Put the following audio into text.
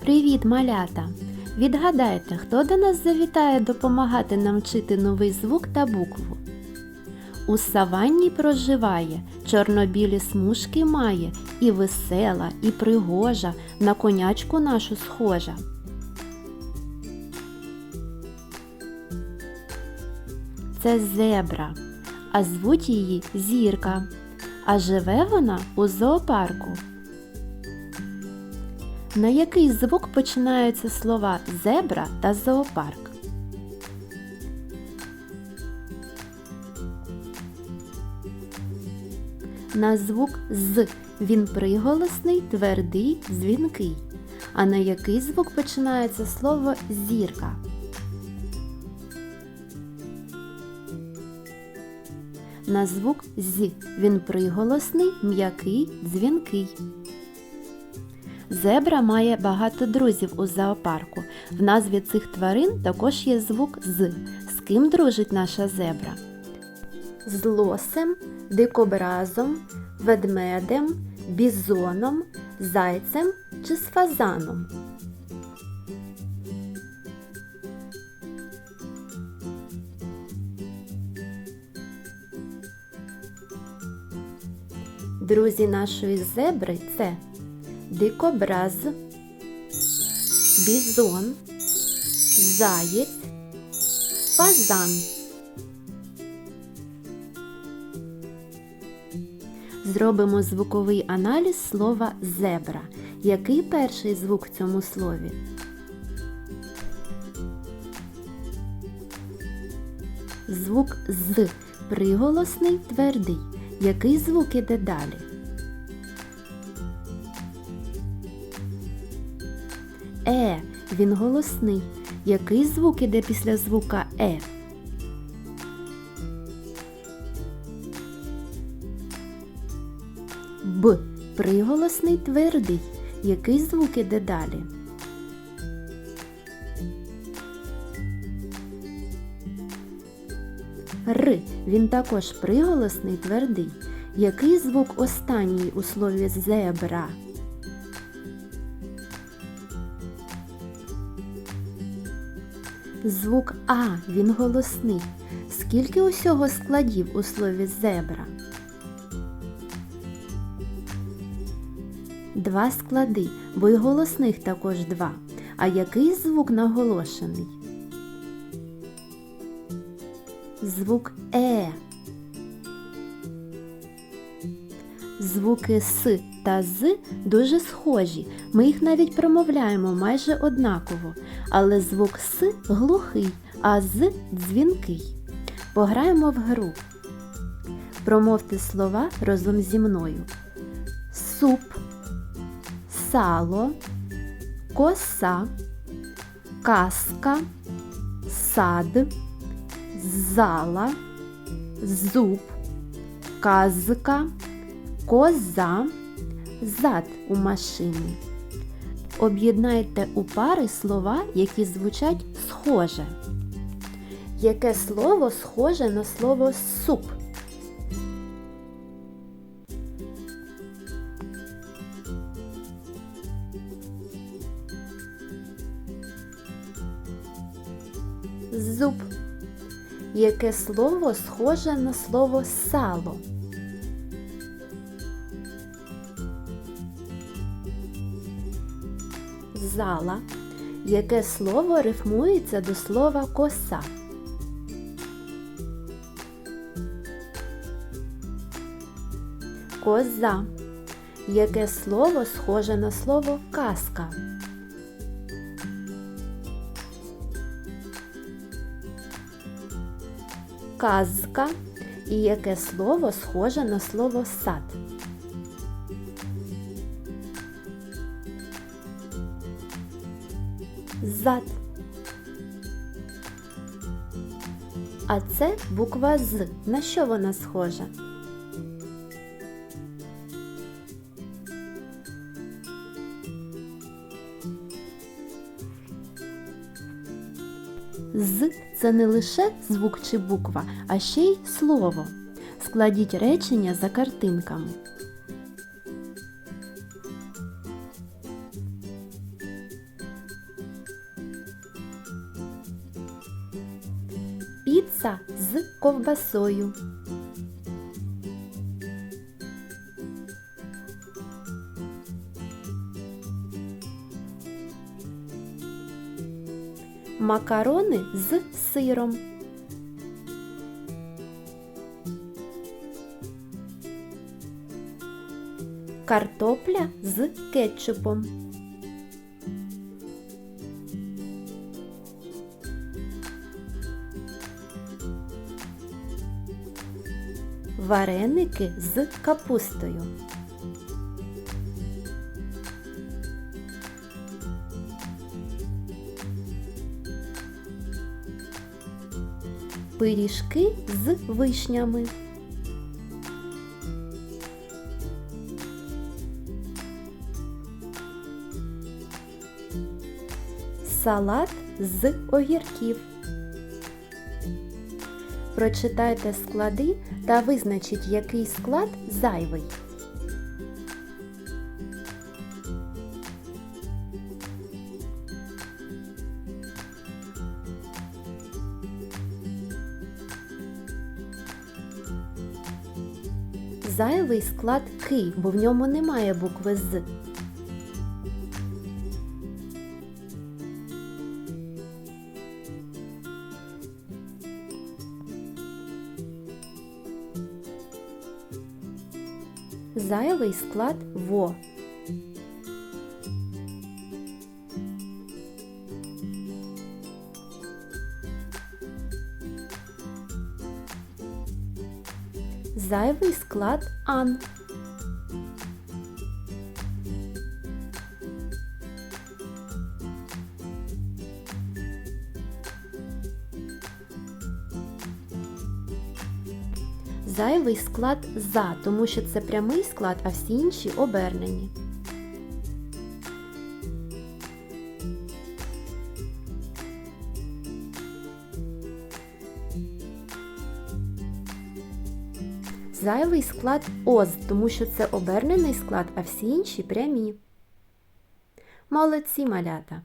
Привіт, малята! Відгадайте, хто до нас завітає допомагати нам вчити новий звук та букву? У саванні проживає, чорнобілі смужки має, і весела, і пригожа, на конячку нашу схожа. Це зебра, а звуть її зірка. А живе вона у зоопарку. На який звук починаються слова зебра та зоопарк? На звук з він приголосний, твердий, дзвінкий. А на який звук починається слово зірка? На звук з він приголосний, м'який, дзвінкий. Зебра має багато друзів у зоопарку. В назві цих тварин також є звук з. З ким дружить наша зебра? З лосем, дикобразом, ведмедем, бізоном, зайцем чи з фазаном. Друзі нашої зебри це дикобраз, бізон, заєць, фазан. Зробимо звуковий аналіз слова зебра. Який перший звук в цьому слові? Звук з приголосний твердий. Який звук іде далі? Е, він голосний. Який звук іде після звука Е? Б. Приголосний твердий. Який звук іде далі? Р. Він також приголосний твердий. Який звук останній у слові зебра? Звук А він голосний. Скільки усього складів у слові зебра? Два склади, бо й голосних також два. А який звук наголошений? Звук Е. Звуки С та З дуже схожі. Ми їх навіть промовляємо майже однаково. Але звук С глухий, а З дзвінкий. Пограємо в гру. Промовте слова разом зі мною. Суп, сало, коса, каска, сад, зала, зуб, казка, коза, зад у машині. Об'єднайте у пари слова, які звучать схоже. Яке слово схоже на слово суп? Зуб. Яке слово схоже на слово сало? Зала. Яке слово рифмується до слова коса? Коза. Яке слово схоже на слово казка? Казка. І яке слово схоже на слово сад? Зад. А це буква З. На що вона схожа? З це не лише звук чи буква, а ще й слово. Складіть речення за картинками. М'яса з ковбасою. Макарони з сиром. Картопля з кетчупом. Вареники з капустою. Пиріжки з вишнями. Салат з огірків. Прочитайте склади та визначіть, який склад зайвий. Зайвий склад ки, бо в ньому немає букви з. Зайвий склад во. Зайвий склад ан. Зайвий склад за, тому що це прямий склад, а всі інші обернені. Зайвий склад оз, тому що це обернений склад, а всі інші прямі. Молодці малята!